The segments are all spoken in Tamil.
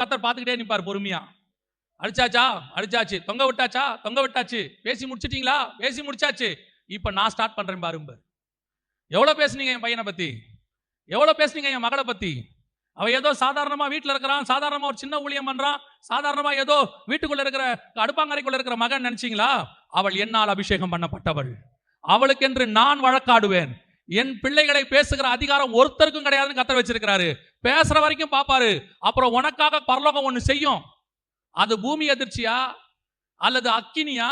கத்தர் பார்த்துக்கிட்டே நிற்பார் பொறுமையா. அடிச்சாச்சா? அடிச்சாச்சு. தொங்க விட்டாச்சா? தொங்க விட்டாச்சு. பேசி முடிச்சிட்டீங்களா? பேசி முடிச்சாச்சு. இப்போ நான் ஸ்டார்ட் பண்றேன் பாருங்க எவ்வளோ பேசுனீங்க என் பையனை பத்தி? எவ்வளோ பேசுனீங்க என் மகளை பத்தி? அவள் ஏதோ சாதாரணமா வீட்டில் இருக்கிறான் சாதாரணமா ஒரு சின்ன ஊழியம் பண்றான் சாதாரணமா ஏதோ வீட்டுக்குள்ள இருக்கிற அடுப்பாங்கரைக்குள்ளே இருக்கிற மகன் நினைச்சீங்களா? அவள் என்னால் அபிஷேகம் பண்ணப்பட்டவள். அவளுக்கென்று நான் வழக்காடுவேன். என் பிள்ளைகளை பேசுகிற அதிகாரம் ஒருத்தருக்கும் கிடையாதுன்னு கத்த வச்சிருக்கிறாரு. பேசுற வரைக்கும் பாப்பாரு அப்புறம் உனக்காக பரலோகம் ஒன்று செய்யும். அது பூமி அதிர்ச்சியா? அல்லது அக்கினியா?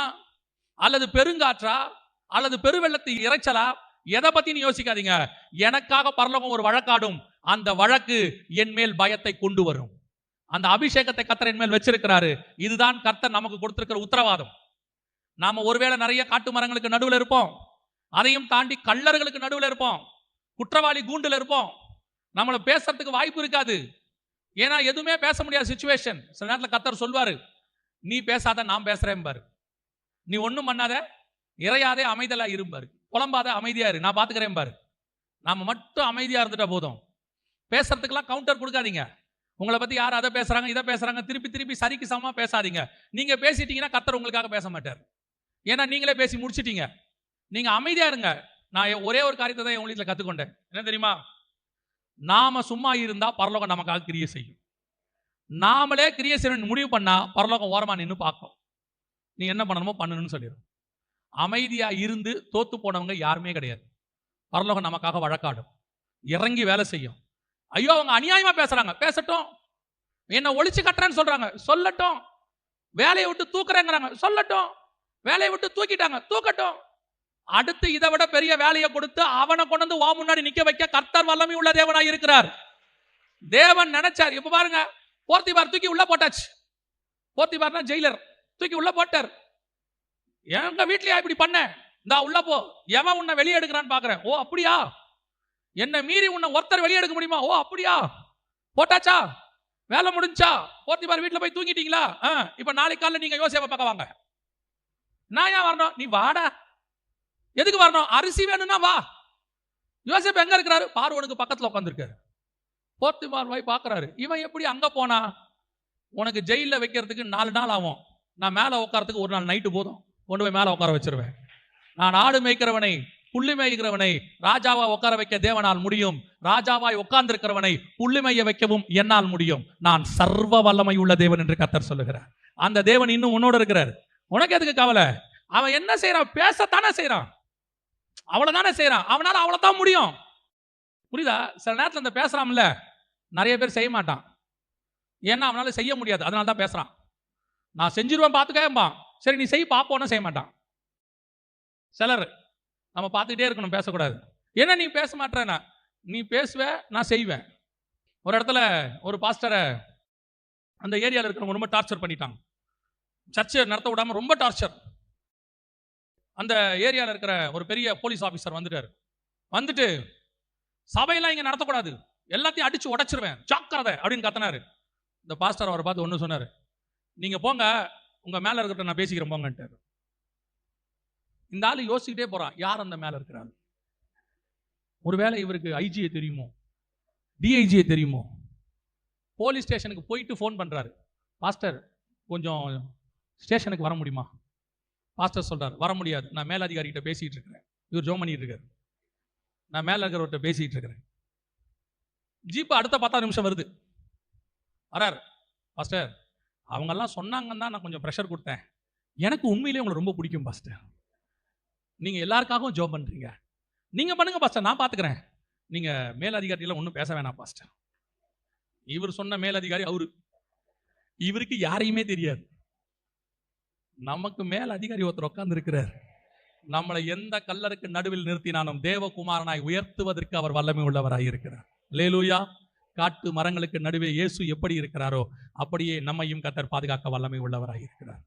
அல்லது பெருங்காற்றா? அல்லது பெருவெள்ளத்து இறைச்சலா எதை பத்தின்னு யோசிக்காதீங்க. எனக்காக பரலோகம் ஒரு வழக்காடும். அந்த வழக்கு என் மேல் பயத்தை கொண்டு வரும். அந்த அபிஷேகத்தை கத்தர் என் மேல் வச்சிருக்கிறாரு. இதுதான் கர்த்தர் நமக்கு கொடுத்திருக்கிற உத்தரவாதம். நாம ஒருவேளை நிறைய காட்டு மரங்களுக்கு நடுவில் இருப்போம். அதையும் தாண்டி கள்ளர்களுக்கு நடுவில் இருப்போம். குற்றவாளி கூண்டுல இருப்போம். நம்மளை பேசுறதுக்கு வாய்ப்பு இருக்காது. ஏன்னா எதுவுமே பேச முடியாத சுச்சுவேஷன் சில நேரத்தில் கத்தர் சொல்வாரு நீ பேசாத நான் பேசுறேன் பாரு. நீ ஒன்றும் பண்ணாத இறையாதே அமைதலா இருப்பாரு புலம்பாத அமைதியா இரு. நான் பார்த்துக்கிறேன் பாரு. நாம மட்டும் அமைதியா இருந்துட்டா போதும். பேசுறதுக்கெல்லாம் கவுண்டர் கொடுக்காதீங்க. உங்களை பத்தி யார் அதை பேசுறாங்க இதை பேசுறாங்க திருப்பி திருப்பி சரிக்கு சமமா பேசாதீங்க. நீங்க பேசிட்டீங்கன்னா கத்தர் உங்களுக்காக பேச மாட்டார். ஏன்னா நீங்களே பேசி முடிச்சிட்டீங்க. நீங்க அமைதியா இருங்க. நான் ஒரே ஒரு காரியத்தை தான் என் வீட்டில் கத்துக்கொண்டேன். என்ன தெரியுமா? நாம சும்மா இருந்தா பரலோகம் நமக்காக கிரியை செய்யும். நாமளே கிரியை செய்யணும் முடிவு பண்ணா பரலோகம் ஓரமா நின்று பார்க்கும். நீ என்ன பண்ணணுமோ பண்ணணும்னு சொல்லிடும் அமைதியா இருந்து தோத்து போனவங்க யாருமே கிடையாது. பரலோகம் நமக்காக வழக்காடும். இறங்கி வேலை செய்யும். ஐயோ அவங்க அநியாயமா பேசுறாங்க. பேசட்டும். என்ன ஒழிச்சு கட்டுறேன்னு சொல்றாங்க. சொல்லட்டும். வேலையை விட்டு தூக்குறேங்கிறாங்க. சொல்லட்டும். வேலையை விட்டு தூக்கிட்டாங்க. தூக்கட்டும். அடுத்து இதை விட பெரிய வேலையை கொடுத்து அவனை கொண்டு வந்து வா முன்னாடி நிக்க வைக்க கர்த்தர் வல்லமை உள்ள தேவனாய் இருக்கிறார். தேவன் நினைச்சார் இப்ப பாருங்க போர்த்திபார் தூக்கி உள்ள போட்டாச்சு. போர்த்திபார்னா ஜெயிலர் தூக்கி உள்ள போட்டார். எங்க வீட்லயா இப்படி பண்ண? இந்தா உள்ள போ. எவன் உன்னை வெளியே எடுக்கிறான்னு பாக்குறேன். ஓ அப்படியா? என்னை மீறி உன்னை ஒருத்தர் வெளியே எடுக்க முடியுமா? ஓ அப்படியா? போட்டாச்சா? வேலை முடிஞ்சா? போர்த்திபார் வீட்டுல போய் தூங்கிட்டீங்களா? ஆ, இப்ப நாளைக்கு காலைல நீங்க யோசிப்ப பார்க்க வாங்க. நான் ஏன் வரணும்? நீ வாடா. எதுக்கு வரணும்? அரிசி வேணும்னா வா. யோசிப் எங்க இருக்கிறாரு? பார்வனுக்கு பக்கத்துல உட்காந்துருக்காரு போர்த்தி பார்வாய் பார்க்குறாரு. இவன் எப்படி அங்க போனா? உனக்கு ஜெயில வைக்கிறதுக்கு நாலு நாள் ஆகும். நான் மேலே உட்காரத்துக்கு ஒரு நாள் நைட்டு போதும். கொண்டு போய் மேலே உட்கார வச்சிருவேன். நான் ஆடு மேய்க்கிறவனை புள்ளி மேய்க்கிறவனை ராஜாவா உட்கார வைக்க தேவனால் முடியும். ராஜாவாய் உட்கார்ந்திருக்கிறவனை புள்ளி மேய வைக்கவும் என்னால் முடியும். நான் சர்வ வல்லமை உள்ள தேவன் என்று கத்தர் சொல்லுகிறார். அந்த தேவன் இன்னும் உன்னோட இருக்கிறார். உனக்கு எதுக்கு கவலை? அவன் என்ன செய்யறான் பேசத்தானே செய்யறான் அவளை தானே செய்கிறான் அவனால் அவளை அவ்வளவுதான் முடியும். புரியுதா? சில நேரத்தில் இந்த பேசுகிறான்ல நிறைய பேர் செய்ய மாட்டான். ஏன்னா அவனால் செய்ய முடியாது. அதனால தான் பேசுகிறான் நான் செஞ்சிருவேன் பார்த்துக்கேம்பான் சரி நீ செய் பார்ப்போன்னு செய்ய மாட்டான். சிலர் நம்ம பார்த்துக்கிட்டே இருக்கணும் பேசக்கூடாது. என்ன நீ பேச மாட்டேன் நீ பேசுவ நான் செய்வேன். ஒரு இடத்துல ஒரு பாஸ்டரை அந்த ஏரியாவில் இருக்கிறவங்க ரொம்ப டார்ச்சர் பண்ணிட்டாங்க. சர்ச்சை நடத்த விடாமல் ரொம்ப டார்ச்சர் அந்த ஏரியாவில் இருக்கிற ஒரு பெரிய போலீஸ் ஆஃபீஸர் வந்துட்டாரு. வந்துட்டு சபையெல்லாம் இங்கே நடத்தக்கூடாது. எல்லாத்தையும் அடித்து உடச்சிருவேன். ஜாக்கிரதை அப்படின்னு கத்தினாரு. இந்த பாஸ்டர் அவரை பார்த்து ஒன்று சொன்னார். நீங்கள் போங்க உங்கள் மேலே இருக்கிற நான் பேசிக்கிறேன் போங்கன்ட்டார். இந்த ஆள் யோசிக்கிட்டே போகிறான் யார் அந்த மேலே இருக்கிறாரு? ஒருவேளை இவருக்கு ஐஜியை தெரியுமோ? டிஐஜியை தெரியுமோ? போலீஸ் ஸ்டேஷனுக்கு போயிட்டு ஃபோன் பண்ணுறாரு பாஸ்டர் கொஞ்சம் ஸ்டேஷனுக்கு வர முடியுமா? பாஸ்டர் சொல்கிறார் வர முடியாது. நான் மேலதிகாரிகிட்ட பேசிகிட்டு இருக்கிறேன் இவர் ஜோம் பண்ணிட்டு இருக்காரு நான் மேல இருக்கிறவர்கிட்ட பேசிட்டு இருக்கிறேன் ஜீப்பு அடுத்த பத்தாறு நிமிஷம் வருது. வரார். பாஸ்டர் அவங்கெல்லாம் சொன்னாங்கன்னு தான் நான் கொஞ்சம் ப்ரெஷர் கொடுத்தேன். எனக்கு உண்மையிலேயே உங்களை ரொம்ப பிடிக்கும் பாஸ்டர். நீங்கள் எல்லாருக்காகவும் ஜோம் பண்ணுறீங்க நீங்கள் பண்ணுங்கள் பாஸ்டர். நான் பார்த்துக்குறேன் நீங்கள் மேலதிகாரியெல்லாம் ஒன்றும் பேச வேணாம் பாஸ்டர். இவர் சொன்ன மேலதிகாரி அவரு. இவருக்கு யாரையுமே தெரியாது. நமக்கு மேல் அதிகாரி ஒருத்தர் உட்கார்ந்து இருக்கிறார் நம்மளை எந்த கல்லருக்கு நடுவில் நிறுத்தினாலும் தேவகுமாரனாய் உயர்த்துவதற்கு அவர் வல்லமை உள்ளவராய் இருக்கிறார். லேலூயா காட்டு மரங்களுக்கு நடுவே இயேசு எப்படி இருக்கிறாரோ அப்படியே நம்மையும் கத்தர் பாதுகாக்க வல்லமை உள்ளவராய் இருக்கிறார்.